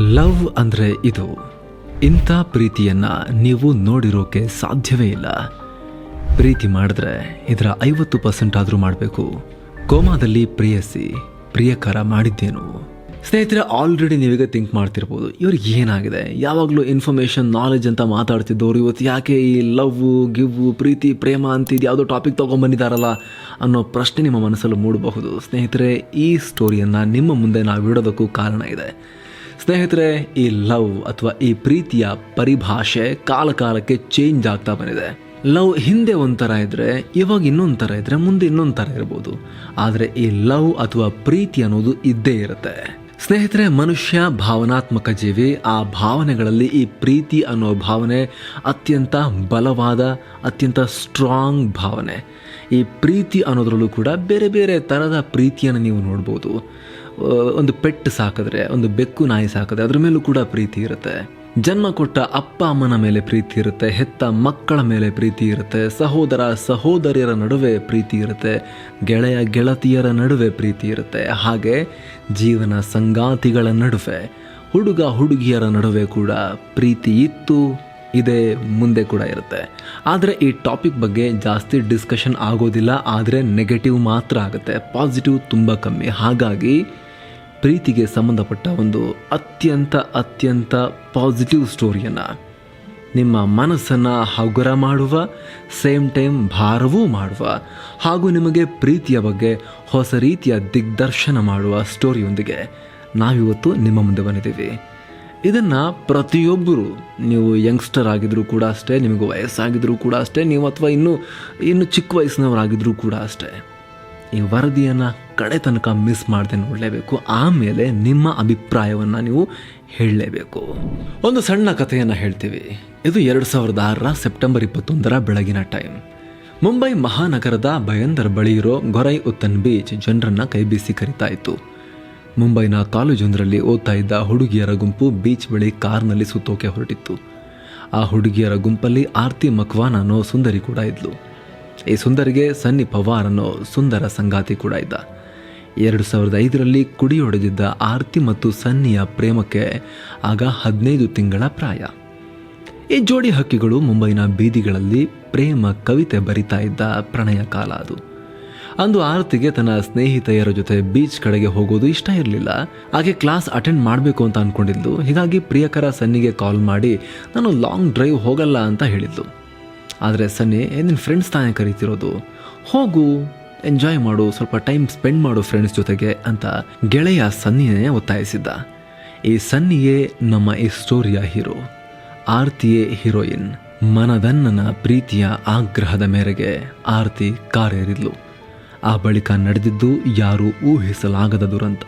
Love ಅಂದರೆ ಇದು. ಇಂಥ ಪ್ರೀತಿಯನ್ನ ನೀವು ನೋಡಿರೋಕೆ ಸಾಧ್ಯವೇ ಇಲ್ಲ. ಪ್ರೀತಿ ಮಾಡಿದ್ರೆ ಇದರ ಐವತ್ತು ಪರ್ಸೆಂಟ್ ಆದರೂ ಮಾಡಬೇಕು. ಕೋಮಾದಲ್ಲಿ ಪ್ರಿಯಸಿ, ಪ್ರಿಯಕರ ಮಾಡಿದ್ದೇನು. ಸ್ನೇಹಿತರೆ ಆಲ್ರೆಡಿ ನೀವೀಗ ಥಿಂಕ್ ಮಾಡ್ತಿರ್ಬೋದು, ಇವ್ರಿಗೆ ಏನಾಗಿದೆ? ಯಾವಾಗಲೂ ಇನ್ಫಾರ್ಮೇಷನ್ ನಾಲೆಜ್ ಅಂತ ಮಾತಾಡ್ತಿದ್ದವರು ಇವತ್ತು ಯಾಕೆ ಈ ಲವ್, ಗಿವ್, ಪ್ರೀತಿ, ಪ್ರೇಮ ಅಂತಿದ್ದು ಯಾವುದೋ ಟಾಪಿಕ್ ತೊಗೊಂಬಂದಿದ್ದಾರಲ್ಲ ಅನ್ನೋ ಪ್ರಶ್ನೆ ನಿಮ್ಮ ಮನಸ್ಸಲ್ಲಿ ಮೂಡಬಹುದು. ಸ್ನೇಹಿತರೆ, ಈ ಸ್ಟೋರಿಯನ್ನು ನಿಮ್ಮ ಮುಂದೆ ನಾವು ಇಡೋದಕ್ಕೂ ಕಾರಣ ಇದೆ. ಸ್ನೇಹಿತರೆ, ಈ ಲವ್ ಅಥವಾ ಈ ಪ್ರೀತಿಯ ಪರಿಭಾಷೆ ಕಾಲ ಕಾಲಕ್ಕೆ ಚೇಂಜ್ ಆಗ್ತಾ ಬಂದಿದೆ. ಲವ್ ಹಿಂದೆ ಒಂಥರ ಇದ್ರೆ, ಇವಾಗ ಇನ್ನೊಂದು ಥರ ಇದ್ರೆ, ಮುಂದೆ ಇನ್ನೊಂದು ಥರ ಇರ್ಬೋದು. ಆದರೆ ಈ ಲವ್ ಅಥವಾ ಪ್ರೀತಿ ಅನ್ನೋದು ಇದ್ದೇ ಇರುತ್ತೆ. ಸ್ನೇಹಿತರೆ, ಮನುಷ್ಯ ಭಾವನಾತ್ಮಕ ಜೀವಿ, ಆ ಭಾವನೆಗಳಲ್ಲಿ ಈ ಪ್ರೀತಿ ಅನ್ನೋ ಭಾವನೆ ಅತ್ಯಂತ ಬಲವಾದ, ಅತ್ಯಂತ ಸ್ಟ್ರಾಂಗ್ ಭಾವನೆ. ಈ ಪ್ರೀತಿ ಅನ್ನೋದ್ರಲ್ಲೂ ಕೂಡ ಬೇರೆ ಬೇರೆ ಥರದ ಪ್ರೀತಿಯನ್ನು ನೀವು ನೋಡ್ಬೋದು. ಒಂದು ಪೆಟ್ಟು ಸಾಕಿದ್ರೆ, ಒಂದು ಬೆಕ್ಕು ನಾಯಿ ಸಾಕಿದ್ರೆ ಅದ್ರ ಮೇಲೂ ಕೂಡ ಪ್ರೀತಿ ಇರುತ್ತೆ. ಜನ್ಮ ಕೊಟ್ಟ ಅಪ್ಪ, ಅಮ್ಮನ ಮೇಲೆ ಪ್ರೀತಿ ಇರುತ್ತೆ, ಹೆತ್ತ ಮಕ್ಕಳ ಮೇಲೆ ಪ್ರೀತಿ ಇರುತ್ತೆ, ಸಹೋದರ, ಸಹೋದರಿಯರ ನಡುವೆ ಪ್ರೀತಿ ಇರುತ್ತೆ, ಗೆಳೆಯ, ಗೆಳತಿಯರ ನಡುವೆ ಪ್ರೀತಿ ಇರುತ್ತೆ. ಹಾಗೆ ಜೀವನ ಸಂಗಾತಿಗಳ ನಡುವೆ, ಹುಡುಗ, ಹುಡುಗಿಯರ ನಡುವೆ ಕೂಡ ಪ್ರೀತಿ ಇತ್ತು, ಇದೆ ಮುಂದೆ ಕೂಡ ಇರುತ್ತೆ. ಆದರೆ ಈ ಟಾಪಿಕ್ ಬಗ್ಗೆ ಜಾಸ್ತಿ ಡಿಸ್ಕಷನ್ ಆಗೋದಿಲ್ಲ, ಆದರೆ ನೆಗೆಟಿವ್ ಮಾತ್ರ ಆಗುತ್ತೆ, ಪಾಸಿಟಿವ್ ತುಂಬ ಕಮ್ಮಿ. ಹಾಗಾಗಿ ಪ್ರೀತಿಗೆ ಸಂಬಂಧಪಟ್ಟ ಒಂದು ಅತ್ಯಂತ ಅತ್ಯಂತ ಪಾಸಿಟಿವ್ ಸ್ಟೋರಿಯನ್ನು ನಿಮ್ಮ ಮನಸ್ಸನ್ನು ಹಗುರ ಮಾಡುವ ಸೇಮ್ ಟೈಮ್ ಭಾರವೂ ಮಾಡುವ ಹಾಗೂ ನಿಮಗೆ ಪ್ರೀತಿಯ ಬಗ್ಗೆ ಹೊಸ ರೀತಿಯ ದಿಗ್ದರ್ಶನ ಮಾಡುವ ಸ್ಟೋರಿಯೊಂದಿಗೆ ನಾವಿವತ್ತು ನಿಮ್ಮ ಮುಂದೆ ಬಂದಿದ್ದೀವಿ. ಇದನ್ನು ಪ್ರತಿಯೊಬ್ಬರು, ನೀವು ಯಂಗ್ಸ್ಟರ್ ಆಗಿದ್ದರೂ ಕೂಡ ಅಷ್ಟೇ, ನಿಮಗೆ ವಯಸ್ಸಾಗಿದ್ದರೂ ಕೂಡ ಅಷ್ಟೇ, ನೀವು ಅಥವಾ ಇನ್ನೂ, ಇನ್ನು ಚಿಕ್ಕ ವಯಸ್ಸಿನವರಾಗಿದ್ದರೂ ಕೂಡ ಅಷ್ಟೇ. ಈ ವರದಿಯನ್ನು ಕಡೆ ತನಕ ಮಿಸ್ ಮಾಡದೆ ನೋಡಲೇಬೇಕು. ಆಮೇಲೆ ನಿಮ್ಮ ಅಭಿಪ್ರಾಯವನ್ನು ನೀವು ಹೇಳಲೇಬೇಕು. ಒಂದು ಸಣ್ಣ ಕಥೆಯನ್ನು ಹೇಳ್ತೀವಿ. ಇದು ಎರಡು ಸಾವಿರದ ಆರರ ಸೆಪ್ಟೆಂಬರ್ ಇಪ್ಪತ್ತೊಂದರ ಬೆಳಗಿನ ಟೈಮ್ ಮುಂಬೈ ಮಹಾನಗರದ ಭಯಂದರ್ ಬಳಿ ಇರೋ ಗೊರೈ ಉತ್ತನ್ ಬೀಚ್ ಜನರನ್ನು ಕೈಬೀಸಿ ಕರಿತಾ ಇತ್ತು. ಮುಂಬೈನ ಕಾಲೇಜೊಂದರಲ್ಲಿ ಓದ್ತಾ ಇದ್ದ ಹುಡುಗಿಯರ ಗುಂಪು ಬೀಚ್ ಬಳಿ ಕಾರ್ನಲ್ಲಿ ಸುತ್ತೋಕೆ ಹೊರಟಿತ್ತು. ಆ ಹುಡುಗಿಯರ ಗುಂಪಲ್ಲಿ ಆರ್ತಿ ಮಕ್ವಾನ್ ಅನ್ನೋ ಸುಂದರಿ ಕೂಡ ಇದ್ಲು. ಈ ಸುಂದರಿಗೆ ಸನ್ನಿ ಪವಾರ್ ಅನ್ನೋ ಸುಂದರ ಸಂಗಾತಿ ಕೂಡ ಇದ್ದ. ಎರಡು ಸಾವಿರದ ಐದರಲ್ಲಿ ಕುಡಿಯೊಡೆದಿದ್ದ ಆರ್ತಿ ಮತ್ತು ಸನ್ನಿಯ ಪ್ರೇಮಕ್ಕೆ ಆಗ ಹದಿನೈದು ತಿಂಗಳ ಪ್ರಾಯ. ಈ ಜೋಡಿ ಹಕ್ಕಿಗಳು ಮುಂಬೈನ ಬೀದಿಗಳಲ್ಲಿ ಪ್ರೇಮ ಕವಿತೆ ಬರಿತಾ ಇದ್ದ ಪ್ರಣಯ ಕಾಲ ಅದು. ಅಂದು ಆರತಿಗೆ ತನ್ನ ಸ್ನೇಹಿತೆಯರ ಜೊತೆ ಬೀಚ್ ಕಡೆಗೆ ಹೋಗೋದು ಇಷ್ಟ ಇರಲಿಲ್ಲ. ಹಾಗೆ ಕ್ಲಾಸ್ ಅಟೆಂಡ್ ಮಾಡಬೇಕು ಅಂತ ಅಂದ್ಕೊಂಡಿದ್ಲು ಹೀಗಾಗಿ ಪ್ರಿಯಕರ ಸನ್ನಿಗೆ ಕಾಲ್ ಮಾಡಿ, ನಾನು ಲಾಂಗ್ ಡ್ರೈವ್ ಹೋಗಲ್ಲ ಅಂತ ಹೇಳಿದ್ಲು. ಆದರೆ ಸನ್ನಿ "ಏ, ನಿನ್ನ ಫ್ರೆಂಡ್ಸ್ ತಾನೇ ಕರೀತಿರೋದು? ಹೋಗು ಎಂಜಾಯ್ ಮಾಡು ಸ್ವಲ್ಪ ಟೈಮ್ ಸ್ಪೆಂಡ್ ಮಾಡು ಫ್ರೆಂಡ್ಸ್ ಜೊತೆಗೆ ಅಂತ ಗೆಳೆಯ ಸನ್ನಿನೇ ಒತ್ತಾಯಿಸಿದ್ದ. ಈ ಸನ್ನಿಯೇ ನಮ್ಮ ಈ ಸ್ಟೋರಿಯ ಹೀರೋ ಆರ್ತಿಯೇ ಹೀರೋಯಿನ್ ಮನದನ್ನನ ಪ್ರೀತಿಯ ಆಗ್ರಹದ ಮೇರೆಗೆ ಆರ್ತಿ ಕಾರೇರಿದ್ಲು. ಆ ಬಳಿಕ ನಡೆದಿದ್ದು ಯಾರೂ ಊಹಿಸಲಾಗದ ದುರಂತ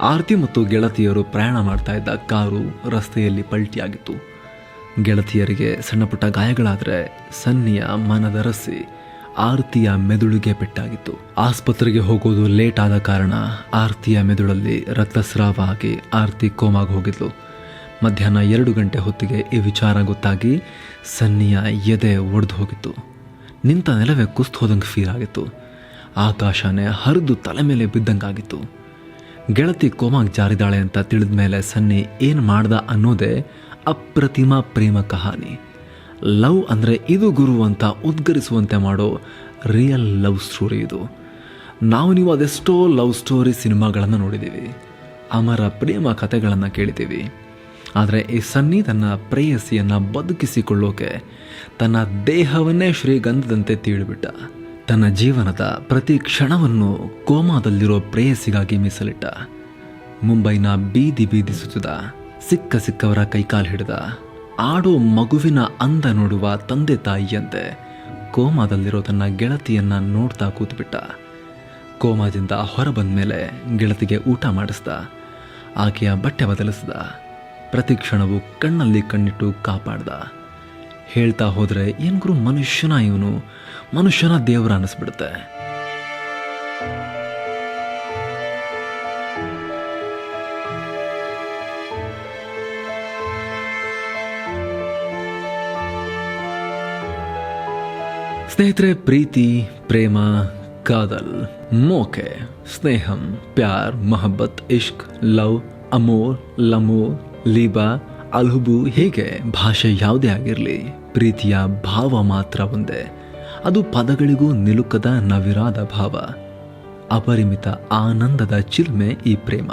ಆರ್ತಿ ಮತ್ತು ಗೆಳತಿಯರು ಪ್ರಯಾಣ ಮಾಡ್ತಾ ಇದ್ದ ಕಾರು ರಸ್ತೆಯಲ್ಲಿ ಪಲ್ಟಿಯಾಗಿತ್ತು. ಗೆಳತಿಯರಿಗೆ ಸಣ್ಣಪುಟ್ಟ ಗಾಯಗಳಾದರೆ ಸನ್ನಿಯ ಮನದರಸಿ, ಆರ್ತಿಯ ಮೆದುಳಿಗೆ ಪೆಟ್ಟಾಗಿತ್ತು. ಆಸ್ಪತ್ರೆಗೆ ಹೋಗೋದು ಲೇಟ್ ಆದ ಕಾರಣ ಆರ್ತಿಯ ಮೆದುಳಲ್ಲಿ ರಕ್ತಸ್ರಾವ ಆಗಿ ಆರ್ತಿ ಕೋಮಾಗಿ ಹೋಗಿದ್ಲು. ಮಧ್ಯಾಹ್ನ ಎರಡು ಗಂಟೆ ಹೊತ್ತಿಗೆ ಈ ವಿಚಾರ ಗೊತ್ತಾಗಿ ಸನ್ನಿಯ ಎದೆ ಒಡೆದು ಹೋಗಿತ್ತು. ನಿಂತ ನೆಲವೇ ಕುಸ್ತು ಹೋದಂಗೆ ಫೀಲ್ ಆಗಿತ್ತು. ಆಕಾಶನೇ ಹರಿದು ತಲೆ ಮೇಲೆ ಬಿದ್ದಂಗಾಗಿತ್ತು. ಗೆಳತಿ ಕೋಮಾಗಿ ಜಾರಿದಾಳೆ ಅಂತ ತಿಳಿದ ಮೇಲೆ ಸನ್ನಿ ಏನು ಮಾಡ್ದ ಅನ್ನೋದೇ ಅಪ್ರತಿಮ ಪ್ರೇಮ ಕಹಾನಿ. ಲವ್ ಅಂದರೆ ಇದು ಗುರು ಅಂತ ಉದ್ಗರಿಸುವಂತೆ ಮಾಡೋ ರಿಯಲ್ ಲವ್ ಸ್ಟೋರಿ ಇದು. ನಾವು ನೀವು ಅದೆಷ್ಟೋ ಲವ್ ಸ್ಟೋರಿ ಸಿನಿಮಾಗಳನ್ನು ನೋಡಿದ್ದೀವಿ. ಅಮರ ಪ್ರೇಮ ಕಥೆಗಳನ್ನು ಕೇಳಿದ್ದೀವಿ. ಆದರೆ ಈ ಸನ್ನಿ ತನ್ನ ಪ್ರೇಯಸಿಯನ್ನು ಬದುಕಿಸಿಕೊಳ್ಳೋಕೆ ತನ್ನ ದೇಹವನ್ನೇ ಶ್ರೀಗಂಧದಂತೆ ತೀಳಿಬಿಟ್ಟ. ತನ್ನ ಜೀವನದ ಪ್ರತಿ ಕ್ಷಣವನ್ನು ಕೋಮಾದಲ್ಲಿರೋ ಪ್ರೇಯಸಿಗಾಗಿ ಮೀಸಲಿಟ್ಟ. ಮುಂಬೈನ ಬೀದಿ ಬೀದಿ ಸುತ್ತದ ಸಿಕ್ಕ ಸಿಕ್ಕವರ ಕೈಕಾಲು ಹಿಡಿದ ಆಡೋ ಮಗುವಿನ ಅಂದ ನೋಡುವ ತಂದೆ ತಾಯಿಯಂತೆ ಕೋಮಾದಲ್ಲಿರೋ ತನ್ನ ಗೆಳತಿಯನ್ನ ನೋಡ್ತಾ ಕೂತ್ಬಿಟ್ಟ. ಕೋಮಾದಿಂದ ಹೊರಬಂದ ಮೇಲೆ ಗೆಳತಿಗೆ ಊಟ ಮಾಡಿಸ್ದ. ಆಕೆಯ ಬಟ್ಟೆ ಬದಲಿಸ್ದ. ಪ್ರತಿ ಕ್ಷಣವೂ ಕಣ್ಣಲ್ಲಿ ಕಣ್ಣಿಟ್ಟು ಕಾಪಾಡ್ದ. ಹೇಳ್ತಾ ಹೋದರೆ ಏನ್ ಗುರು ಮನುಷ್ಯನ ಇವನು? ಮನುಷ್ಯನ ದೇವರ ಅನಿಸ್ಬಿಡುತ್ತೆ. ಸ್ನೇಹಿತರೆ, ಪ್ರೀತಿ, ಪ್ರೇಮ, ಕಾದಲ್, ಮೋಕೆ, ಸ್ನೇಹಂ, ಪ್ಯಾರ್, ಮೊಹಬ್ಬತ್ ಇಶ್ಕ್ ಲವ್, ಅಮೋರ್, ಲಮೋರ್, ಲೀಬಾ, ಅಲ್ಹುಬು, ಹೀಗೆ ಭಾಷೆ ಯಾವುದೇ ಆಗಿರಲಿ, ಪ್ರೀತಿಯ ಭಾವ ಮಾತ್ರ ಒಂದೇ. ಅದು ಪದಗಳಿಗೂ ನಿಲುಕದ ನವಿರಾದ ಭಾವ, ಅಪರಿಮಿತ ಆನಂದದ ಚಿಲ್ಮೆ ಈ ಪ್ರೇಮ.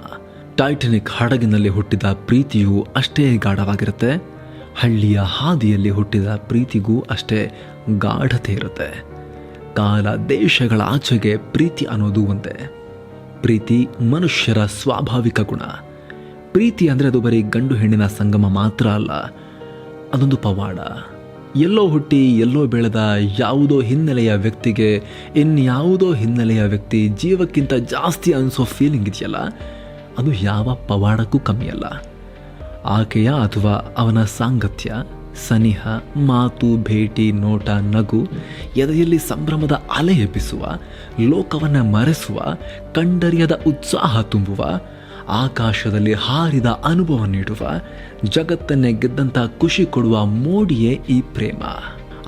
ಟೈಟನಿಕ್ ಹಡಗಿನಲ್ಲಿ ಹುಟ್ಟಿದ ಪ್ರೀತಿಯು ಅಷ್ಟೇ ಗಾಢವಾಗಿರುತ್ತೆ, ಹಳ್ಳಿಯ ಹಾದಿಯಲ್ಲಿ ಹುಟ್ಟಿದ ಪ್ರೀತಿಗೂ ಅಷ್ಟೇ ಗಾಢತೆ ಇರುತ್ತೆ ಕಾಲ ದೇಶಗಳ ಆಚೆಗೆ ಪ್ರೀತಿ ಅನ್ನೋದು ಒಂದೇ ಪ್ರೀತಿ ಮನುಷ್ಯರ ಸ್ವಾಭಾವಿಕ ಗುಣ. ಪ್ರೀತಿ ಅಂದರೆ ಅದು ಬರೀ ಗಂಡು ಹೆಣ್ಣಿನ ಸಂಗಮ ಮಾತ್ರ ಅಲ್ಲ, ಅದೊಂದು ಪವಾಡ. ಎಲ್ಲೋ ಹುಟ್ಟಿ, ಎಲ್ಲೋ ಬೆಳೆದ ಯಾವುದೋ ಹಿನ್ನೆಲೆಯ ವ್ಯಕ್ತಿಗೆ ಇನ್ಯಾವುದೋ ಹಿನ್ನೆಲೆಯ ವ್ಯಕ್ತಿ ಜೀವಕ್ಕಿಂತ ಜಾಸ್ತಿ ಅನಿಸೋ ಫೀಲಿಂಗ್ ಇದೆಯಲ್ಲ, ಅದು ಯಾವ ಪವಾಡಕ್ಕೂ ಕಮ್ಮಿಯಲ್ಲ. ಆಕೆಯ ಅಥವಾ ಅವನ ಸಾಂಗತ್ಯ ಸನಿಹ, ಮಾತು, ಭೇಟಿ, ನೋಟ, ನಗು, ಎದೆಯಲ್ಲಿ ಸಂಭ್ರಮದ ಅಲೆ ಎಬ್ಬಿಸುವ, ಲೋಕವನ್ನು ಮರೆಸುವ, ಕಂಡರಿಯದ ಉತ್ಸಾಹ ತುಂಬುವ, ಆಕಾಶದಲ್ಲಿ ಹಾರಿದ ಅನುಭವ ನೀಡುವ, ಜಗತ್ತನ್ನೇ ಗೆದ್ದಂಥ ಖುಷಿ ಕೊಡುವ ಮೋಡಿಯೇ ಈ ಪ್ರೇಮ.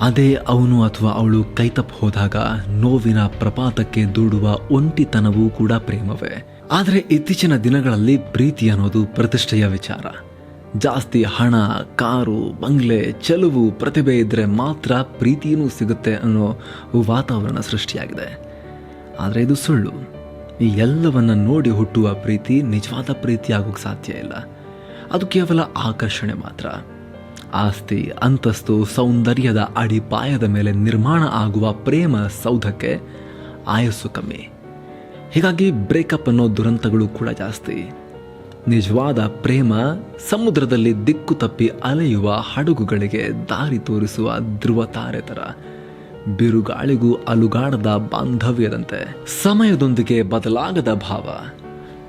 ಅದೇ ಅವನು ಅಥವಾ ಅವಳು ಕೈತಪ್ಪು ಹೋದಾಗ ನೋವಿನ ಪ್ರಪಾತಕ್ಕೆ ದೂಡುವ ಒಂಟಿತನವೂ ಕೂಡ ಪ್ರೇಮವೇ. ಆದರೆ ಇತ್ತೀಚಿನ ದಿನಗಳಲ್ಲಿ ಪ್ರೀತಿ ಅನ್ನೋದು ಪ್ರತಿಷ್ಠೆಯ ವಿಚಾರ. ಜಾಸ್ತಿ ಹಣ, ಕಾರು, ಬಂಗ್ಲೆ, ಚೆಲುವು, ಪ್ರತಿಭೆ ಇದ್ದರೆ ಮಾತ್ರ ಪ್ರೀತಿಯೂ ಸಿಗುತ್ತೆ ಅನ್ನೋ ವಾತಾವರಣ ಸೃಷ್ಟಿಯಾಗಿದೆ. ಆದರೆ ಇದು ಸುಳ್ಳು. ಈ ಎಲ್ಲವನ್ನು ನೋಡಿ ಹುಟ್ಟುವ ಪ್ರೀತಿ ನಿಜವಾದ ಪ್ರೀತಿ ಆಗೋಕ್ಕೆ ಸಾಧ್ಯ ಇಲ್ಲ. ಅದು ಕೇವಲ ಆಕರ್ಷಣೆ ಮಾತ್ರ. ಆಸ್ತಿ, ಅಂತಸ್ತು, ಸೌಂದರ್ಯದ ಅಡಿಪಾಯದ ಮೇಲೆ ನಿರ್ಮಾಣ ಆಗುವ ಪ್ರೇಮ ಸೌಧಕ್ಕೆ ಆಯಸ್ಸು ಕಮ್ಮಿ. ಹೀಗಾಗಿ ಬ್ರೇಕಪ್ ಅನ್ನೋ ದುರಂತಗಳು ಕೂಡ ಜಾಸ್ತಿ. ನಿಜವಾದ ಪ್ರೇಮ ಸಮುದ್ರದಲ್ಲಿ ದಿಕ್ಕು ತಪ್ಪಿ ಅಲೆಯುವ ಹಡಗುಗಳಿಗೆ ದಾರಿ ತೋರಿಸುವ ಧ್ರುವ ತಾರೆ ಥರ ಬಿರುಗಾಳಿಗೂ ಅಲುಗಾಡದ ಬಾಂಧವ್ಯದಂತೆ. ಸಮಯದೊಂದಿಗೆ ಬದಲಾಗದ ಭಾವ.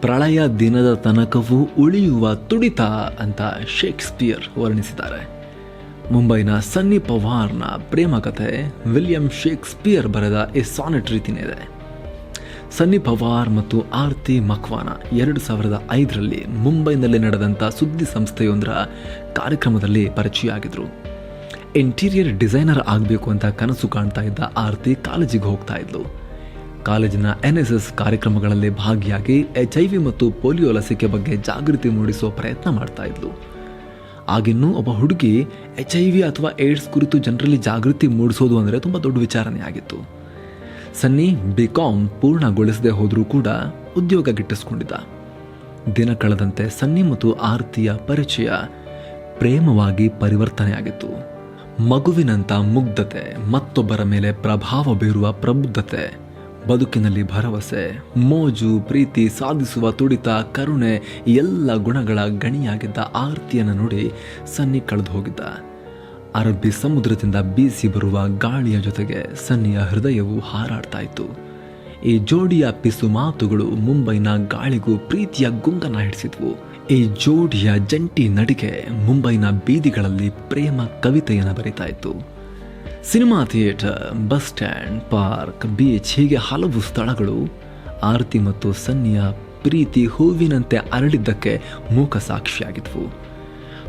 ಪ್ರಳಯ ದಿನದ ತನಕವೂ ಉಳಿಯುವ ತುಡಿತ ಅಂತ ಶೇಕ್ಸ್ಪಿಯರ್ ವರ್ಣಿಸಿದ್ದಾರೆ. ಮುಂಬೈನ ಸನ್ನಿ ಪವಾರ್ನ ಪ್ರೇಮ ಕಥೆ ವಿಲಿಯಂ ಶೇಕ್ಸ್ಪಿಯರ್ ಬರೆದ ಎ ಸಾನೆಟ್ ರೀತಿನೇ ಸನ್ನಿ ಪವಾರ್ ಮತ್ತು ಆರ್ತಿ ಮಕ್ವಾನ ಎರಡು ಸಾವಿರದ ಐದರಲ್ಲಿ ಮುಂಬೈನಲ್ಲಿ ನಡೆದಂಥ ಸುದ್ದಿ ಸಂಸ್ಥೆಯೊಂದರ ಕಾರ್ಯಕ್ರಮದಲ್ಲಿ ಪರಿಚಯ ಆಗಿದ್ರು ಇಂಟೀರಿಯರ್ ಡಿಸೈನರ್ ಆಗಬೇಕು ಅಂತ ಕನಸು ಕಾಣ್ತಾ ಇದ್ದ ಆರ್ತಿ ಕಾಲೇಜಿಗೆ ಹೋಗ್ತಾ ಇದ್ಲು. ಕಾಲೇಜಿನ ಎನ್ ಎಸ್ ಎಸ್ ಕಾರ್ಯಕ್ರಮಗಳಲ್ಲಿ ಭಾಗಿಯಾಗಿ ಎಚ್ ಐ ವಿ ಮತ್ತು ಪೋಲಿಯೋ ಲಸಿಕೆ ಬಗ್ಗೆ ಜಾಗೃತಿ ಮೂಡಿಸುವ ಪ್ರಯತ್ನ ಮಾಡ್ತಾ ಇದ್ಲು. ಆಗಿನ್ನೂ ಒಬ್ಬ ಹುಡುಗಿ ಎಚ್ ಐ ವಿ ಅಥವಾ ಏಡ್ಸ್ ಕುರಿತು ಜನರಲ್ಲಿ ಜಾಗೃತಿ ಮೂಡಿಸೋದು ಅಂದರೆ ತುಂಬ ದೊಡ್ಡ ವಿಚಾರನೇ ಆಗಿತ್ತು ಸನ್ನಿ ಬಿ ಕಾಮ್ ಪೂರ್ಣಗೊಳಿಸದೆ ಹೋದರೂ ಕೂಡ ಉದ್ಯೋಗ ಗಿಟ್ಟಿಸ್ಕೊಂಡಿದ್ದ. ದಿನ ಕಳೆದಂತೆ ಸನ್ನಿ ಮತ್ತು ಆರತಿಯ ಪರಿಚಯ ಪ್ರೇಮವಾಗಿ ಪರಿವರ್ತನೆಯಾಗಿತ್ತು. ಮಗುವಿನಂಥ ಮುಗ್ಧತೆ, ಮತ್ತೊಬ್ಬರ ಮೇಲೆ ಪ್ರಭಾವ ಬೀರುವ ಪ್ರಬುದ್ಧತೆ, ಬದುಕಿನಲ್ಲಿ ಭರವಸೆ, ಮೋಜು, ಪ್ರೀತಿ ಸಾಧಿಸುವ ತುಡಿತ, ಕರುಣೆ, ಎಲ್ಲ ಗುಣಗಳ ಗಣಿಯಾಗಿದ್ದ ಆರತಿಯನ್ನು ನೋಡಿ ಸನ್ನಿ ಕಳೆದು ಹೋಗಿದ್ದ. ಅರಬ್ಬಿ ಸಮುದ್ರದಿಂದ ಬೀಸಿ ಬರುವ ಗಾಳಿಯ ಜೊತೆಗೆ ಸನ್ನಿಯ ಹೃದಯವು ಹಾರಾಡ್ತಾ ಇತ್ತು ಈ ಜೋಡಿಯ ಪಿಸು ಮಾತುಗಳು ಮುಂಬೈನ ಗಾಳಿಗೂ ಪ್ರೀತಿಯ ಗುಂಗನ ಹಿಡಿಸಿದ್ವು. ಈ ಜೋಡಿಯ ಜಂಟಿ ನಡಿಗೆ ಮುಂಬೈನ ಬೀದಿಗಳಲ್ಲಿ ಪ್ರೇಮ ಕವಿತೆಯನ್ನು ಬರಿತಾ ಇತ್ತು cinema theatre, bus stand, park, beach ಹೀಗೆ ಹಲವು ಸ್ಥಳಗಳು ಆರತಿ ಮತ್ತು ಸನ್ನಿಯ ಪ್ರೀತಿ ಹೂವಿನಂತೆ ಅರಳಿದ್ದಕ್ಕೆ ಮೂಕ ಸಾಕ್ಷಿಯಾಗಿದ್ವು.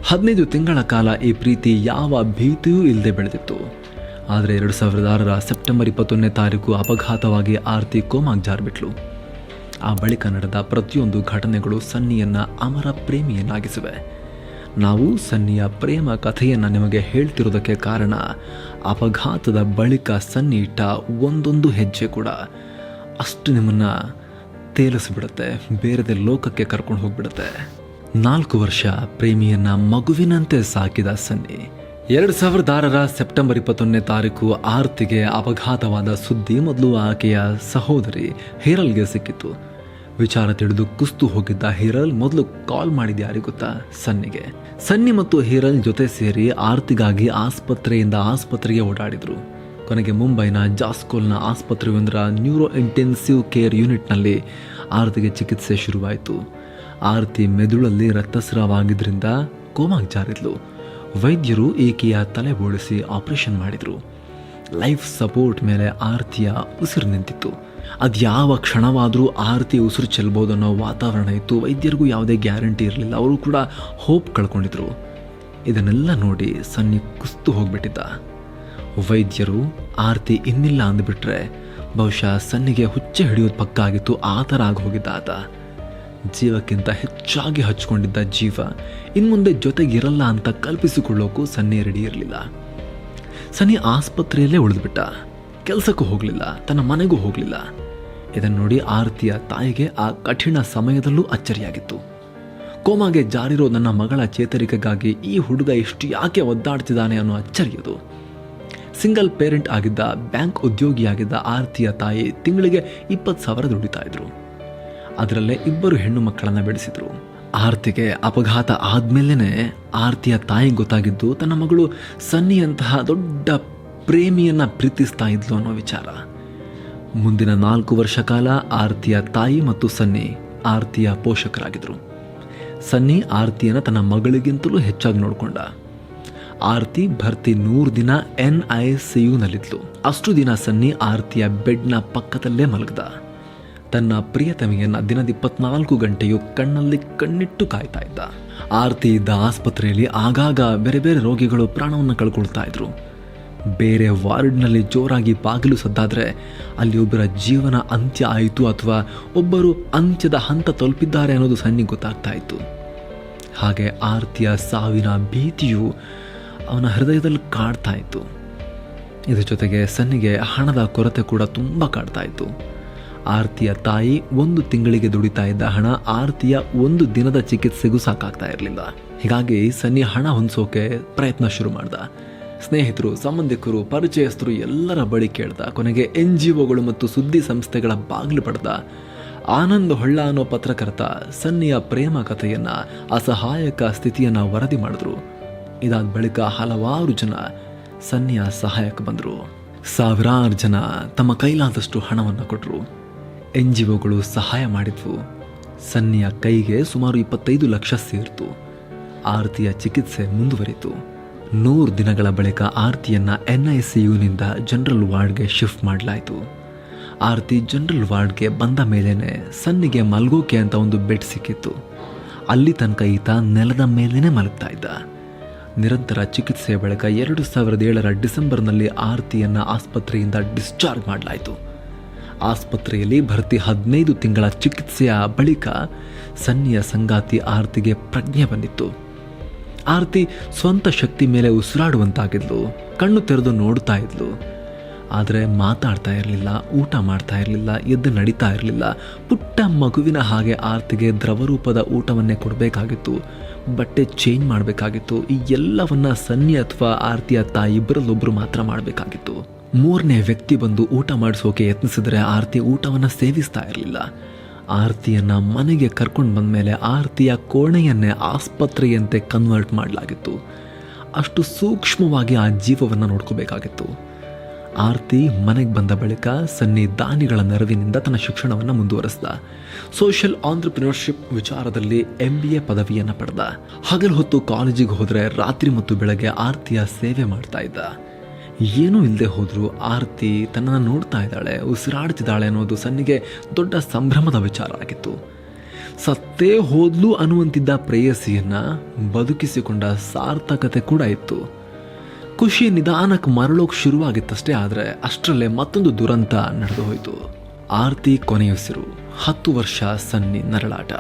ಹದಿನೈದು ತಿಂಗಳ ಕಾಲ ಈ ಪ್ರೀತಿ ಯಾವ ಭೀತಿಯೂ ಇಲ್ಲದೆ ಬೆಳೆದಿತ್ತು. ಆದರೆ ಎರಡು ಸಾವಿರದ ಆರರ ಸೆಪ್ಟೆಂಬರ್ ಇಪ್ಪತ್ತೊಂದನೇ ತಾರೀಕು ಅಪಘಾತವಾಗಿ ಆರತಿ ಕೋಮಾಗ್ ಜಾರ್ಬಿಟ್ಲು. ಆ ಬಳಿಕ ನಡೆದ ಪ್ರತಿಯೊಂದು ಘಟನೆಗಳು ಸನ್ನಿಯನ್ನ ಅಮರ ಪ್ರೇಮಿಯನ್ನಾಗಿಸಿವೆ. ನಾವು ಸನ್ನಿಯ ಪ್ರೇಮ ಕಥೆಯನ್ನು ನಿಮಗೆ ಹೇಳ್ತಿರೋದಕ್ಕೆ ಕಾರಣ ಅಪಘಾತದ ಬಳಿಕ ಸನ್ನಿ ಇಟ್ಟ ಒಂದೊಂದು ಹೆಜ್ಜೆ ಕೂಡ ಅಷ್ಟು ನಿಮ್ಮನ್ನು ತೇಲಿಸ್ಬಿಡುತ್ತೆ, ಬೇರೆದೇ ಲೋಕಕ್ಕೆ ಕರ್ಕೊಂಡು ಹೋಗ್ಬಿಡುತ್ತೆ. ನಾಲ್ಕು ವರ್ಷ ಪ್ರೇಮಿಯನ್ನ ಮಗುವಿನಂತೆ ಸಾಕಿದ ಸನ್ನಿ. ಎರಡು ಸಾವಿರದ ಆರರ ಸೆಪ್ಟೆಂಬರ್ ಇಪ್ಪತ್ತೊಂದನೇ ತಾರೀಕು ಆರ್ತಿಗೆ ಅಪಘಾತವಾದ ಸುದ್ದಿ ಮೊದಲು ಆಕೆಯ ಸಹೋದರಿ ಹೀರಲ್ಗೆ ಸಿಕ್ಕಿತು. ವಿಚಾರ ತಿಳಿದು ಕುಸ್ತು ಹೋಗಿದ್ದ ಹೀರಲ್ ಮೊದಲು ಕಾಲ್ ಮಾಡಿದ ಯಾರಿಗೆ ಗೊತ್ತಾ? ಸನ್ನಿಗೆ. ಸನ್ನಿ ಮತ್ತು ಹೀರಲ್ ಜೊತೆ ಸೇರಿ ಆರ್ತಿಗಾಗಿ ಆಸ್ಪತ್ರೆಯಿಂದ ಆಸ್ಪತ್ರೆಗೆ ಓಡಾಡಿದರು. ಕೊನೆಗೆ ಮುಂಬೈನ ಜಾಸ್ಕೋಲ್ನ ಆಸ್ಪತ್ರೆಯೊಂದರ ನ್ಯೂರೋ ಇಂಟೆನ್ಸಿವ್ ಕೇರ್ ಯೂನಿಟ್ನಲ್ಲಿ ಆರ್ತಿಗೆ ಚಿಕಿತ್ಸೆ ಶುರುವಾಯಿತು. ಆರ್ತಿ ಮೆದುಳಲ್ಲಿ ರಕ್ತಸ್ರಾವಾಗಿದ್ದರಿಂದ ಕೋಮಾಗ್ ಜಾರಿದ್ಲು ವೈದ್ಯರು ಈಕೆಯ ತಲೆ ಬೋಳಿಸಿ ಆಪರೇಷನ್ ಮಾಡಿದರು. ಲೈಫ್ ಸಪೋರ್ಟ್ ಮೇಲೆ ಆರತಿಯ ಉಸಿರು ನಿಂತಿತ್ತು. ಅದ್ಯಾವ ಕ್ಷಣವಾದರೂ ಆರತಿ ಉಸಿರು ಚೆಲ್ಬೋದು ಅನ್ನೋ ವಾತಾವರಣ ಇತ್ತು. ವೈದ್ಯರಿಗೂ ಯಾವುದೇ ಗ್ಯಾರಂಟಿ ಇರಲಿಲ್ಲ. ಅವರು ಕೂಡ ಹೋಪ್ ಕಳ್ಕೊಂಡಿದ್ರು. ಇದನ್ನೆಲ್ಲ ನೋಡಿ ಸನ್ನಿ ಕುಸ್ತು ಹೋಗ್ಬಿಟ್ಟಿದ್ದ. ವೈದ್ಯರು ಆರತಿ ಇನ್ನಿಲ್ಲ ಅಂದ್ಬಿಟ್ರೆ ಬಹುಶಃ ಸನ್ನಿಗೆ ಹುಚ್ಚೆ ಹಿಡಿಯೋದು ಪಕ್ಕ ಆಗಿತ್ತು ಆ ಥರ ಆಗಿ ಹೋಗಿದ್ದ ಆತ. ಜೀವಕ್ಕಿಂತ ಹೆಚ್ಚಾಗಿ ಹಚ್ಕೊಂಡಿದ್ದ ಜೀವ ಇನ್ಮುಂದೆ ಜೊತೆಗಿರಲ್ಲ ಅಂತ ಕಲ್ಪಿಸಿಕೊಳ್ಳೋಕ್ಕೂ ಸನ್ನಿ ರೆಡಿ ಇರಲಿಲ್ಲ. ಸನ್ನಿ ಆಸ್ಪತ್ರೆಯಲ್ಲೇ ಉಳಿದ್ಬಿಟ್ಟ. ಕೆಲಸಕ್ಕೂ ಹೋಗಲಿಲ್ಲ, ತನ್ನ ಮನೆಗೂ ಹೋಗಲಿಲ್ಲ. ಇದನ್ನು ನೋಡಿ ಆರತಿಯ ತಾಯಿಗೆ ಆ ಕಠಿಣ ಸಮಯದಲ್ಲೂ ಅಚ್ಚರಿಯಾಗಿತ್ತು. ಕೋಮಾಗೆ ಜಾರಿರೋ ನನ್ನ ಮಗಳ ಚೇತರಿಕೆಗಾಗಿ ಈ ಹುಡುಗ ಎಷ್ಟು ಯಾಕೆ ಒದ್ದಾಡ್ತಿದ್ದಾನೆ ಅನ್ನೋ ಅಚ್ಚರಿಯದು ಸಿಂಗಲ್ ಪೇರೆಂಟ್ ಆಗಿದ್ದ ಬ್ಯಾಂಕ್ ಉದ್ಯೋಗಿಯಾಗಿದ್ದ ಆರತಿಯ ತಾಯಿ ತಿಂಗಳಿಗೆ ಇಪ್ಪತ್ತು ಸಾವಿರ ದುಡಿತಾ ಇದ್ರು. ಅದರಲ್ಲೇ ಇಬ್ಬರು ಹೆಣ್ಣು ಮಕ್ಕಳನ್ನ ಬೆಳೆಸಿದರು. ಆರ್ತಿಗೆ ಅಪಘಾತ ಆದ್ಮೇಲೆ ಆರ್ತಿಯ ತಾಯಿ ಗೊತ್ತಾಗಿದ್ದು ತನ್ನ ಮಗಳು ಸನ್ನಿಯಂತಹ ದೊಡ್ಡ ಪ್ರೇಮಿಯನ್ನ ಪ್ರೀತಿಸ್ತಾ ಇದ್ಲು ಅನ್ನೋ ವಿಚಾರ. ಮುಂದಿನ ನಾಲ್ಕು ವರ್ಷ ಕಾಲ ಆರ್ತಿಯ ತಾಯಿ ಮತ್ತು ಸನ್ನಿ ಆರ್ತಿಯ ಪೋಷಕರಾಗಿದ್ರು. ಸನ್ನಿ ಆರ್ತಿಯನ್ನು ತನ್ನ ಮಗಳಿಗಿಂತಲೂ ಹೆಚ್ಚಾಗಿ ನೋಡಿಕೊಂಡ. ಆರ್ತಿ ಭರ್ತಿ ನೂರು ದಿನ ಎನ್ ಐ ಸಿ ಯುನಲ್ಲಿದ್ಲು ಅಷ್ಟು ದಿನ ಸನ್ನಿ ಆರ್ತಿಯ ಬೆಡ್ನ ಪಕ್ಕದಲ್ಲೇ ಮಲಗ್ದ. ತನ್ನ ಪ್ರಿಯತಮೆಯನ್ನ ದಿನದ ಇಪ್ಪತ್ನಾಲ್ಕು ಗಂಟೆಯು ಕಣ್ಣಲ್ಲಿ ಕಣ್ಣಿಟ್ಟು ಕಾಯ್ತಾ ಇದ್ದ. ಆರ್ತಿ ಇದ್ದ ಆಸ್ಪತ್ರೆಯಲ್ಲಿ ಆಗಾಗ ಬೇರೆ ಬೇರೆ ರೋಗಿಗಳು ಪ್ರಾಣವನ್ನು ಕಳ್ಕೊಳ್ತಾ ಇದ್ರು. ಬೇರೆ ವಾರ್ಡ್ನಲ್ಲಿ ಜೋರಾಗಿ ಬಾಗಿಲು ಸದ್ದಾದರೆ ಅಲ್ಲಿ ಒಬ್ಬರ ಜೀವನ ಅಂತ್ಯ ಆಯಿತು ಅಥವಾ ಒಬ್ಬರು ಅಂತ್ಯದ ಹಂತ ತಲುಪಿದ್ದಾರೆ ಅನ್ನೋದು ಸನ್ನಿಗೆ ಗೊತ್ತಾಗ್ತಾ ಇತ್ತು. ಹಾಗೆ ಆರ್ತಿಯ ಸಾವಿನ ಭೀತಿಯು ಅವನ ಹೃದಯದಲ್ಲಿ ಕಾಡ್ತಾ ಇತ್ತು. ಇದ್ರ ಜೊತೆಗೆ ಸನ್ನಿಗೆ ಹಣದ ಕೊರತೆ ಕೂಡ ತುಂಬ ಕಾಡ್ತಾ ಇತ್ತು. ಆರ್ತಿಯ ತಾಯಿ ಒಂದು ತಿಂಗಳಿಗೆ ದುಡಿತಾ ಇದ್ದ ಹಣ ಆರ್ತಿಯ ಒಂದು ದಿನದ ಚಿಕಿತ್ಸೆಗೂ ಸಾಕಾಗ್ತಾ ಇರಲಿಲ್ಲ. ಹೀಗಾಗಿ ಸನ್ನಿ ಹಣ ಹೊಂದಿಸೋಕೆ ಪ್ರಯತ್ನ ಶುರು ಮಾಡ್ದ. ಸ್ನೇಹಿತರು, ಸಂಬಂಧಿಕರು, ಪರಿಚಯಸ್ಥರು ಎಲ್ಲರ ಬಳಿ ಕೇಳ್ದ. ಕೊನೆಗೆ ಎನ್ ಜಿ ಒಗಳು ಮತ್ತು ಸುದ್ದಿ ಸಂಸ್ಥೆಗಳ ಬಾಗಿಲು ಪಡೆದ. ಆನಂದ್ ಹೊಳ್ಳ ಅನ್ನೋ ಪತ್ರಕರ್ತ ಸನ್ನಿಯ ಪ್ರೇಮ ಕಥೆಯನ್ನು, ಅಸಹಾಯಕ ಸ್ಥಿತಿಯನ್ನ ವರದಿ ಮಾಡಿದ್ರು. ಇದಾದ ಬಳಿಕ ಹಲವಾರು ಜನ ಸನ್ನಿಯ ಸಹಾಯಕ್ಕೆ ಬಂದರು. ಸಾವಿರಾರು ಜನ ತಮ್ಮ ಕೈಲಾದಷ್ಟು ಹಣವನ್ನು ಕೊಟ್ಟರು ಎನ್ ಜಿ ಒಗಳು ಸಹಾಯ ಮಾಡಿದ್ವು. ಸನ್ನಿಯ ಕೈಗೆ ಸುಮಾರು ಇಪ್ಪತ್ತೈದು ಲಕ್ಷ ಸೇರಿತು. ಆರತಿಯ ಚಿಕಿತ್ಸೆ ಮುಂದುವರಿತು. ನೂರು ದಿನಗಳ ಬಳಿಕ ಆರತಿಯನ್ನು ಎನ್ ಐ ಸಿ ಯುನಿಂದ ಜನರಲ್ ವಾರ್ಡ್ಗೆ ಶಿಫ್ಟ್ ಮಾಡಲಾಯಿತು. ಆರತಿ ಜನರಲ್ ವಾರ್ಡ್ಗೆ ಬಂದ ಮೇಲೇ ಸನ್ನಿಗೆ ಮಲ್ಗೋಕೆ ಅಂತ ಒಂದು ಬೆಡ್ ಸಿಕ್ಕಿತ್ತು. ಅಲ್ಲಿ ತನಕ ಈತ ನೆಲದ ಮೇಲೇ ಮಲಗ್ತಾ ಇದ್ದ. ನಿರಂತರ ಚಿಕಿತ್ಸೆಯ ಬಳಿಕ ಎರಡು ಸಾವಿರದ ಏಳರ ಡಿಸೆಂಬರ್ನಲ್ಲಿ ಆರತಿಯನ್ನು ಆಸ್ಪತ್ರೆಯಿಂದ ಡಿಸ್ಚಾರ್ಜ್ ಮಾಡಲಾಯಿತು. ಆಸ್ಪತ್ರೆಯಲ್ಲಿ ಭರ್ತಿ ಹದಿನೈದು ತಿಂಗಳ ಚಿಕಿತ್ಸೆಯ ಬಳಿಕ ಸನ್ನಿಯ ಸಂಗಾತಿ ಆರತಿಗೆ ಪ್ರಜ್ಞೆ ಬಂದಿತ್ತು. ಆರತಿ ಸ್ವಂತ ಶಕ್ತಿ ಮೇಲೆ ಉಸಿರಾಡುವಂತಾಗಿದ್ಲು, ಕಣ್ಣು ತೆರೆದು ನೋಡ್ತಾ ಇದ್ಲು. ಆದರೆ ಮಾತಾಡ್ತಾ ಇರಲಿಲ್ಲ, ಊಟ ಮಾಡ್ತಾ ಇರಲಿಲ್ಲ, ಎದ್ದು ನಡೀತಾ ಇರಲಿಲ್ಲ. ಪುಟ್ಟ ಮಗುವಿನ ಹಾಗೆ ಆರತಿಗೆ ದ್ರವರೂಪದ ಊಟವನ್ನೇ ಕೊಡಬೇಕಾಗಿತ್ತು. ಬಟ್ಟೆ ಚೇಂಜ್ ಮಾಡಬೇಕಾಗಿತ್ತು. ಈ ಎಲ್ಲವನ್ನ ಸನ್ನಿ ಅಥವಾ ಆರತಿಯ ತಾಯಿ ಇಬ್ಬರಲ್ಲೊಬ್ಬರು ಮಾತ್ರ ಮಾಡಬೇಕಾಗಿತ್ತು. ಮೂರನೇ ವ್ಯಕ್ತಿ ಬಂದು ಊಟ ಮಾಡಿಸೋಕೆ ಯತ್ನಿಸಿದ್ರೆ ಆರತಿ ಊಟವನ್ನು ಸೇವಿಸ್ತಾ ಇರಲಿಲ್ಲ. ಆರತಿಯನ್ನು ಮನೆಗೆ ಕರ್ಕೊಂಡು ಬಂದಮೇಲೆ ಆರತಿಯ ಕೋಣೆಯನ್ನೇ ಆಸ್ಪತ್ರೆಯಂತೆ ಕನ್ವರ್ಟ್ ಮಾಡಲಾಗಿತ್ತು. ಅಷ್ಟು ಸೂಕ್ಷ್ಮವಾಗಿ ಆ ಜೀವವನ್ನು ನೋಡ್ಕೋಬೇಕಾಗಿತ್ತು. ಆರತಿ ಮನೆಗೆ ಬಂದ ಬಳಿಕ ಸನ್ನಿ ದಾನಿಗಳ ನೆರವಿನಿಂದ ತನ್ನ ಶಿಕ್ಷಣವನ್ನು ಮುಂದುವರೆಸಿದ. ಸೋಷಿಯಲ್ ಆಂಟ್ರಪ್ರಿನರ್ಶಿಪ್ ವಿಚಾರದಲ್ಲಿ ಎಂ ಬಿ ಎ ಪದವಿಯನ್ನು ಪಡೆದ. ಹಗಲು ಹೊತ್ತು ಕಾಲೇಜಿಗೆ ಹೋದರೆ ರಾತ್ರಿ ಮತ್ತು ಬೆಳಗ್ಗೆ ಆರತಿಯ ಸೇವೆ ಮಾಡ್ತಾ ಇದ್ದ. ಏನೂ ಇಲ್ಲದೆ ಹೋದರೂ ಆರತಿ ತನ್ನನ್ನು ನೋಡ್ತಾ ಇದ್ದಾಳೆ ಉಸಿರಾಡ್ತಿದ್ದಾಳೆ ಅನ್ನೋದು ಸನ್ನಿಗೆ ದೊಡ್ಡ ಸಂಭ್ರಮದ ವಿಚಾರ ಆಗಿತ್ತು. ಸತ್ತೇ ಹೋದ್ಲು ಅನ್ನುವಂತಿದ್ದ ಪ್ರೇಯಸಿಯನ್ನು ಬದುಕಿಸಿಕೊಂಡ ಸಾರ್ಥಕತೆ ಕೂಡ ಇತ್ತು. ಖುಷಿ ನಿಧಾನಕ್ಕೆ ಮರಳೋಕೆ ಶುರುವಾಗಿತ್ತಷ್ಟೇ ಆದರೆ ಅಷ್ಟರಲ್ಲೇ ಮತ್ತೊಂದು ದುರಂತ ನಡೆದು ಹೋಯಿತು. ಆರತಿ ಕೊನೆಯುಸಿರು ಹತ್ತು ವರ್ಷ ಸನ್ನಿ ನರಳಾಟ.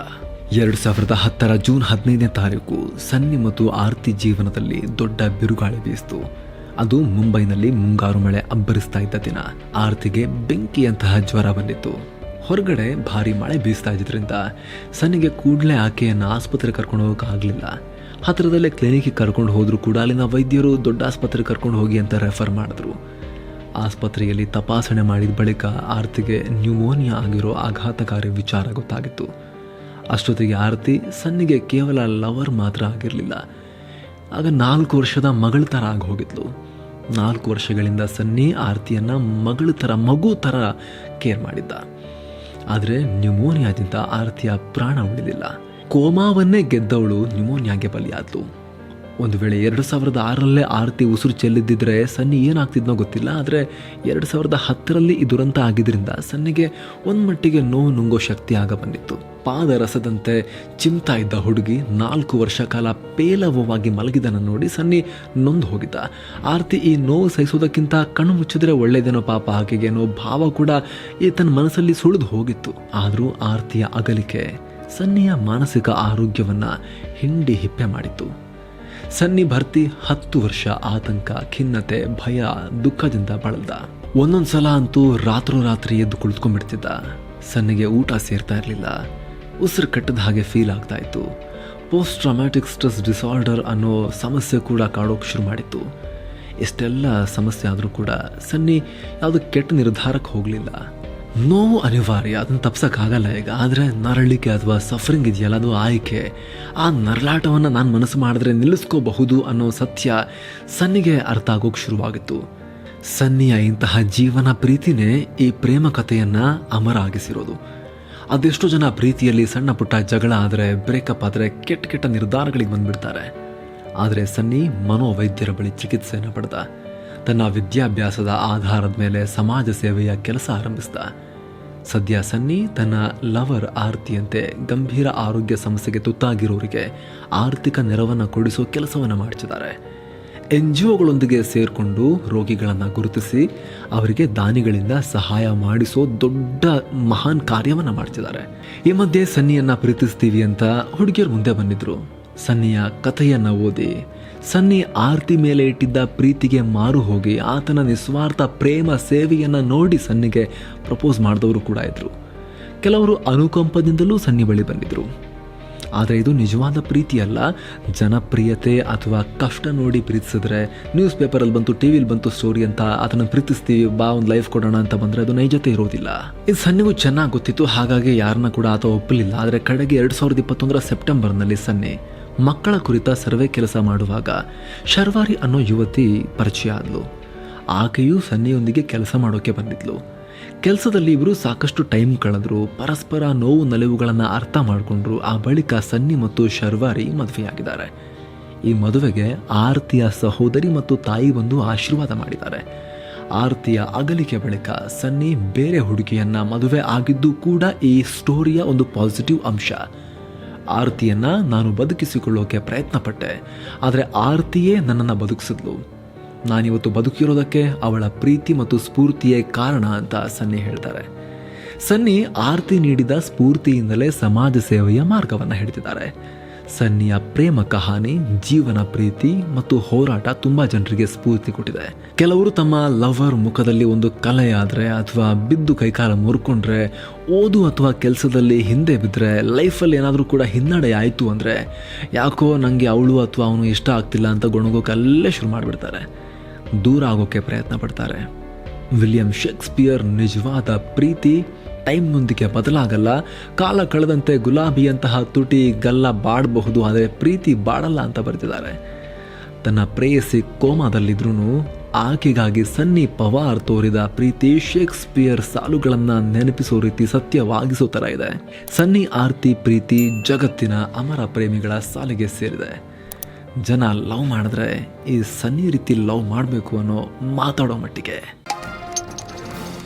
ಎರಡು ಸಾವಿರದ ಹತ್ತರ ಜೂನ್ ಹದಿನೈದನೇ ತಾರೀಕು ಸನ್ನಿ ಮತ್ತು ಆರತಿ ಜೀವನದಲ್ಲಿ ದೊಡ್ಡ ಬಿರುಗಾಳಿ ಬೀಸಿತು. ಅದು ಮುಂಬೈನಲ್ಲಿ ಮುಂಗಾರು ಮಳೆ ಅಬ್ಬರಿಸ್ತಾ ಇದ್ದ ದಿನ. ಆರ್ತಿಗೆ ಬೆಂಕಿಯಂತಹ ಜ್ವರ ಬಂದಿತ್ತು. ಹೊರಗಡೆ ಭಾರಿ ಮಳೆ ಬೀಸ್ತಾ ಇದ್ದರಿಂದ ಸನ್ನಿಗೆ ಕೂಡಲೇ ಆಕೆಯನ್ನು ಆಸ್ಪತ್ರೆ ಕರ್ಕೊಂಡು ಹೋಗೋಕ್ಕಾಗಲಿಲ್ಲ ಹತ್ತಿರದಲ್ಲೇ ಕ್ಲಿನಿಕ್ಗೆ ಕರ್ಕೊಂಡು ಹೋದರೂ ಕೂಡ ಅಲ್ಲಿನ ವೈದ್ಯರು ದೊಡ್ಡ ಆಸ್ಪತ್ರೆಗೆ ಕರ್ಕೊಂಡು ಹೋಗಿ ಅಂತ ರೆಫರ್ ಮಾಡಿದ್ರು. ಆಸ್ಪತ್ರೆಯಲ್ಲಿ ತಪಾಸಣೆ ಮಾಡಿದ ಬಳಿಕ ಆರ್ತಿಗೆ ನ್ಯೂಮೋನಿಯಾ ಆಗಿರೋ ಆಘಾತಕಾರಿ ವಿಚಾರ ಗೊತ್ತಾಗಿತ್ತು. ಅಷ್ಟೊತ್ತಿಗೆ ಆರತಿ ಸನ್ನಿಗೆ ಕೇವಲ ಲವರ್ ಮಾತ್ರ ಆಗಿರಲಿಲ್ಲ. ಆಗ ನಾಲ್ಕು ವರ್ಷದ ಮಗಳ ಥರ ಆಗಿ ಹೋಗಿದ್ಲು. ನಾಲ್ಕು ವರ್ಷಗಳಿಂದ ಸನ್ನಿ ಆರತಿಯನ್ನು ಮಗಳ ಥರ, ಮಗು ಥರ ಕೇರ್ ಮಾಡಿದ್ದ. ಆದರೆ ನ್ಯೂಮೋನಿಯಾದಿಂದ ಆರತಿಯ ಪ್ರಾಣ ಉಳಿದಿಲ್ಲ ಕೋಮಾವನ್ನೇ ಗೆದ್ದವಳು ನ್ಯೂಮೋನಿಯಾಗೆ ಬಲಿಯಾದ್ಲು. ಒಂದು ವೇಳೆ ಎರಡು ಸಾವಿರದ ಆರರಲ್ಲೇ ಆರತಿ ಉಸಿರು ಚೆಲ್ಲಿದ್ದಿದ್ರೆ ಸನ್ನಿ ಏನಾಗ್ತಿದ್ನೋ ಗೊತ್ತಿಲ್ಲ, ಆದರೆ ಎರಡು ಸಾವಿರದ ಹತ್ತರಲ್ಲಿ ಈ ದುರಂತ ಆಗಿದ್ದರಿಂದ ಸನ್ನಿಗೆ ಒಂದು ಮಟ್ಟಿಗೆ ನೋವು ನುಂಗೋ ಶಕ್ತಿ ಆಗ ಬಂದಿತ್ತು. ಪಾದರಸದಂತೆ ಚಿಮ್ತಾ ಇದ್ದ ಹುಡುಗಿ ನಾಲ್ಕು ವರ್ಷ ಕಾಲ ಪೇಲವವಾಗಿ ಮಲಗಿದನ್ನು ನೋಡಿ ಸನ್ನಿ ನೊಂದು ಹೋಗಿದ್ದ. ಆರತಿ ಈ ನೋವು ಸಹಿಸೋದಕ್ಕಿಂತ ಕಣ್ಣು ಮುಚ್ಚಿದ್ರೆ ಒಳ್ಳೇದೇನೋ ಪಾಪ ಆಕೆಗೆ ಅನ್ನೋ ಭಾವ ಕೂಡ ಈ ತನ್ನ ಮನಸ್ಸಲ್ಲಿ ಸುಳಿದು ಹೋಗಿತ್ತು. ಆದರೂ ಆರತಿಯ ಅಗಲಿಕೆ ಸನ್ನಿಯ ಮಾನಸಿಕ ಆರೋಗ್ಯವನ್ನು ಹಿಂಡಿ ಹಿಪ್ಪೆ ಮಾಡಿತ್ತು. ಸನ್ನಿ ಭರ್ತಿ ಹತ್ತು ವರ್ಷ ಆತಂಕ, ಖಿನ್ನತೆ, ಭಯ, ದುಃಖದಿಂದ ಬಳಲ್ದ. ಒಂದೊಂದ್ಸಲ ಅಂತೂ ರಾತ್ರೋರಾತ್ರಿ ಎದ್ದು ಕುಳಿತುಕೊಂಡ್ಬಿಡ್ತಿದ್ದ. ಸನ್ನಿಗೆ ಊಟ ಸೇರ್ತಾ ಇರಲಿಲ್ಲ. ಉಸಿರು ಕಟ್ಟದ ಹಾಗೆ ಫೀಲ್ ಆಗ್ತಾ ಇತ್ತು. ಪೋಸ್ಟ್ ಟ್ರಾಮ್ಯಾಟಿಕ್ ಸ್ಟ್ರೆಸ್ ಡಿಸಾರ್ಡರ್ ಅನ್ನೋ ಸಮಸ್ಯೆ ಕೂಡ ಕಾಡೋಕೆ ಶುರು ಮಾಡಿತ್ತು. ಎಷ್ಟೆಲ್ಲ ಸಮಸ್ಯೆ ಆದರೂ ಕೂಡ ಸನ್ನಿ ಯಾವುದು ಕೆಟ್ಟ ನಿರ್ಧಾರಕ್ಕೆ ಹೋಗಲಿಲ್ಲ. ನೋವು ಅನಿವಾರ್ಯ, ಅದನ್ನು ತಪ್ಸೋಕ್ಕಾಗಲ್ಲ ಈಗ. ಆದರೆ ನರಳಿಕೆ ಅಥವಾ ಸಫರಿಂಗ್ ಇದೆಯಲ್ಲ, ಅದು ಆಯ್ಕೆ. ಆ ನರಳಾಟವನ್ನು ನಾನು ಮನಸ್ಸು ಮಾಡಿದ್ರೆ ನಿಲ್ಲಿಸ್ಕೋಬಹುದು ಅನ್ನೋ ಸತ್ಯ ಸನ್ನಿಗೆ ಅರ್ಥ ಆಗೋಕೆ ಶುರುವಾಗಿತ್ತು. ಸನ್ನಿಯ ಇಂತಹ ಜೀವನ ಪ್ರೀತಿನೇ ಈ ಪ್ರೇಮ ಕಥೆಯನ್ನು ಅಮರ ಆಗಿಸಿರೋದು. ಅದೆಷ್ಟೋ ಜನ ಪ್ರೀತಿಯಲ್ಲಿ ಸಣ್ಣ ಪುಟ್ಟ ಜಗಳ ಆದರೆ ಬ್ರೇಕಪ್ ಆದರೆ ಕೆಟ್ಟ ಕೆಟ್ಟ ನಿರ್ಧಾರಗಳಿಗೆ ಬಂದ್ಬಿಡ್ತಾರೆ. ಆದರೆ ಸನ್ನಿ ಮನೋವೈದ್ಯರ ಬಳಿ ಚಿಕಿತ್ಸೆಯನ್ನು ಪಡೆದ. ತನ್ನ ವಿದ್ಯಾಭ್ಯಾಸದ ಆಧಾರದ ಮೇಲೆ ಸಮಾಜ ಸೇವೆಯ ಕೆಲಸ ಆರಂಭಿಸಿದ. ಸದ್ಯ ಸನ್ನಿ ತನ್ನ ಲವರ್ ಆರತಿಯಂತೆ ಗಂಭೀರ ಆರೋಗ್ಯ ಸಮಸ್ಯೆಗೆ ತುತ್ತಾಗಿರೋರಿಗೆ ಆರ್ಥಿಕ ನೆರವನ್ನು ಕೊಡಿಸೋ ಕೆಲಸವನ್ನು ಮಾಡ್ತಿದ್ದಾರೆ. ಎನ್ ಜಿ ಒಗಳೊಂದಿಗೆ ಸೇರಿಕೊಂಡು ರೋಗಿಗಳನ್ನು ಗುರುತಿಸಿ ಅವರಿಗೆ ದಾನಿಗಳಿಂದ ಸಹಾಯ ಮಾಡಿಸೋ ದೊಡ್ಡ ಮಹಾನ್ ಕಾರ್ಯವನ್ನು ಮಾಡ್ತಿದ್ದಾರೆ. ಈ ಮಧ್ಯೆ ಸನ್ನಿಯನ್ನ ಪ್ರೀತಿಸ್ತೀವಿ ಅಂತ ಹುಡುಗಿಯರು ಮುಂದೆ ಬಂದಿದ್ರು. ಸನ್ನಿಯ ಕಥೆಯನ್ನ ಓದಿ, ಸನ್ನಿ ಆರ್ತಿ ಮೇಲೆ ಇಟ್ಟಿದ್ದ ಪ್ರೀತಿಗೆ ಮಾರು ಹೋಗಿ ಆತನ ನಿಸ್ವಾರ್ಥ ಪ್ರೇಮ ಸೇವೆಯನ್ನ ನೋಡಿ ಸನ್ನಿಗೆ ಪ್ರಪೋಸ್ ಮಾಡಿದವರು ಕೂಡ ಇದ್ದರು ಕೆಲವರು ಅನುಕಂಪದಿಂದಲೂ ಸನ್ನಿ ಬಳಿ ಬಂದಿದ್ರು. ಆದರೆ ಇದು ನಿಜವಾದ ಪ್ರೀತಿಯಲ್ಲ? ಜನಪ್ರಿಯತೆ ಅಥವಾ ಕಷ್ಟ ನೋಡಿ ಪ್ರೀತಿಸಿದ್ರೆ ನ್ಯೂಸ್ ಪೇಪರಲ್ಲಿ ಬಂತು ಟಿ ವಿಲಿ ಬಂತು ಸ್ಟೋರಿ ಅಂತ ಅದನ್ನು ಪ್ರೀತಿಸ್ತೀವಿ, ಬಾ ಒಂದು ಲೈಫ್ ಕೊಡೋಣ ಅಂತ ಬಂದರೆ ಅದು ನೈಜತೆ ಇರೋದಿಲ್ಲ. ಇದು ಸನ್ನಿಗೂ ಚೆನ್ನಾಗಿ ಗೊತ್ತಿತ್ತು, ಹಾಗಾಗಿ ಯಾರನ್ನ ಕೂಡ ಆತ ಒಪ್ಪಲಿಲ್ಲ ಆದರೆ ಕಡೆಗೆ ಎರಡು ಸಾವಿರದ ಇಪ್ಪತ್ತೊಂದರ ಸೆಪ್ಟೆಂಬರ್ನಲ್ಲಿ ಸನ್ನಿ. ಮಕ್ಕಳ ಕುರಿತ ಸರ್ವೆ ಕೆಲಸ ಮಾಡುವಾಗ ಶರ್ವಾರಿ ಅನ್ನೋ ಯುವತಿ ಪರಿಚಯ ಆದ್ಲು. ಆಕೆಯೂ ಸನ್ನಿಯೊಂದಿಗೆ ಕೆಲಸ ಮಾಡೋಕೆ ಬಂದಿದ್ಲು. ಕೆಲಸದಲ್ಲಿ ಇವರು ಸಾಕಷ್ಟು ಟೈಮ್ ಕಳೆದ್ರು, ಪರಸ್ಪರ ನೋವು ನಲಿವುಗಳನ್ನು ಅರ್ಥ ಮಾಡಿಕೊಂಡ್ರು, ಆ ಬಳಿಕ ಸನ್ನಿ ಮತ್ತು ಶರ್ವಾರಿ ಮದುವೆಯಾಗಿದ್ದಾರೆ. ಈ ಮದುವೆಗೆ ಆರತಿಯ ಸಹೋದರಿ ಮತ್ತು ತಾಯಿ ಬಂದು ಆಶೀರ್ವಾದ ಮಾಡಿದ್ದಾರೆ. ಆರತಿಯ ಅಗಲಿಕೆ ಬಳಿಕ ಸನ್ನಿ ಬೇರೆ ಹುಡುಗಿಯನ್ನ ಮದುವೆ ಆಗಿದ್ದು ಕೂಡ ಈ ಸ್ಟೋರಿಯ ಒಂದು ಪಾಸಿಟಿವ್ ಅಂಶ. ಆರತಿಯನ್ನು ನಾನು ಬದುಕಿಸಿಕೊಳ್ಳೋಕೆ ಪ್ರಯತ್ನ ಪಟ್ಟೆ ಆದರೆ ಆರತಿಯೇ ನನ್ನನ್ನು ಬದುಕಿಸಿದ್ಲು. ನಾನಿವತ್ತು ಬದುಕಿರೋದಕ್ಕೆ ಅವಳ ಪ್ರೀತಿ ಮತ್ತು ಸ್ಫೂರ್ತಿಯೇ ಕಾರಣ ಅಂತ ಸನ್ನಿ ಹೇಳ್ತಾರೆ. ಸನ್ನಿ ಆರತಿ ನೀಡಿದ ಸ್ಫೂರ್ತಿಯಿಂದಲೇ ಸಮಾಜ ಸೇವೆಯ ಮಾರ್ಗವನ್ನು ಹಿಡಿದಿದ್ದಾರೆ. ಸನ್ನಿಯ ಪ್ರೇಮ ಕಹಾನಿ, ಜೀವನ ಪ್ರೀತಿ ಮತ್ತು ಹೋರಾಟ ತುಂಬಾ ಜನರಿಗೆ ಸ್ಫೂರ್ತಿ ಕೊಟ್ಟಿದೆ. ಕೆಲವರು ತಮ್ಮ ಲವರ್ ಮುಖದಲ್ಲಿ ಒಂದು ಕಲೆಯಾದ್ರೆ ಅಥವಾ ಬಿದ್ದು ಕೈಕಾಲ ಮುರ್ಕೊಂಡ್ರೆ, ಓದು ಅಥವಾ ಕೆಲಸದಲ್ಲಿ ಹಿಂದೆ ಬಿದ್ದರೆ ಲೈಫಲ್ಲಿ ಏನಾದರೂ ಕೂಡ ಹಿನ್ನಡೆ ಆಯಿತು ಅಂದರೆ, ಯಾಕೋ ನನಗೆ ಅವಳು ಅಥವಾ ಅವನು ಇಷ್ಟ ಆಗ್ತಿಲ್ಲ ಅಂತ ಗೊಣಗೋಕೆ ಅಲ್ಲೇ ಶುರು ಮಾಡಿಬಿಡ್ತಾರೆ. ದೂರ ಆಗೋಕ್ಕೆ ಪ್ರಯತ್ನ ಪಡ್ತಾರೆ. ವಿಲಿಯಂ ಶೇಕ್ಸ್ಪಿಯರ್ ನಿಜವಾದ ಪ್ರೀತಿ ಟೈಮ್ನೊಂದಿಗೆ ಬದಲಾಗಲ್ಲ, ಕಾಲ ಕಳೆದಂತೆ ಗುಲಾಬಿಯಂತಹ ತುಟಿ ಗಲ್ಲ ಬಾಡಬಹುದು, ಆದರೆ ಪ್ರೀತಿ ಬಾಡಲ್ಲ ಅಂತ ಬರೆದಿದ್ದಾರೆ. ತನ್ನ ಪ್ರೇಯಸಿ ಕೋಮಾದಲ್ಲಿದ್ರೂ ಆಕೆಗಾಗಿ ಸನ್ನಿ ಪವಾರ್ ತೋರಿದ ಪ್ರೀತಿ ಶೇಕ್ಸ್ಪಿಯರ್ ಸಾಲುಗಳನ್ನು ನೆನಪಿಸೋ ರೀತಿ ಸತ್ಯವಾಗಿಸೋ ಥರ ಇದೆ. ಸನ್ನಿ ಆರ್ತಿ ಪ್ರೀತಿ ಜಗತ್ತಿನ ಅಮರ ಪ್ರೇಮಿಗಳ ಸಾಲಿಗೆ ಸೇರಿದೆ. ಜನ ಲವ್ ಮಾಡಿದ್ರೆ ಈ ಸನ್ನಿ ರೀತಿ ಲವ್ ಮಾಡಬೇಕು ಅನ್ನೋ ಮಾತಾಡೋ ಮಟ್ಟಿಗೆ.